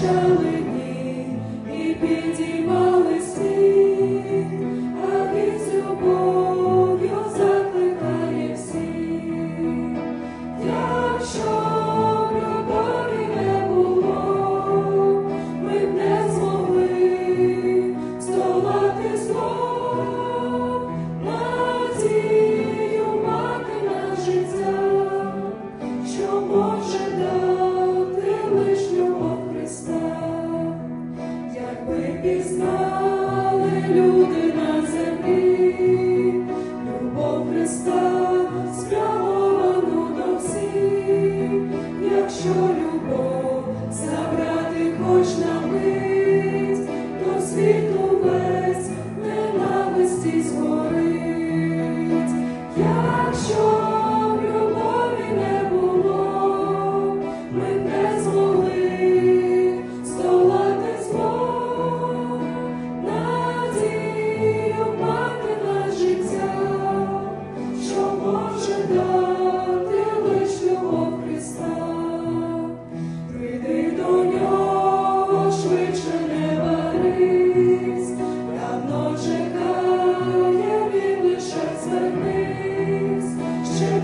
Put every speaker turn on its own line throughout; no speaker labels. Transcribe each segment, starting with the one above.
telling ви люди на землі, любов Христа скрава.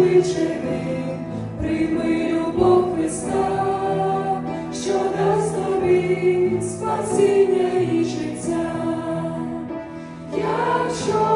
обличини, любов Христа, що дасть тобі спасіння і життя. Якщо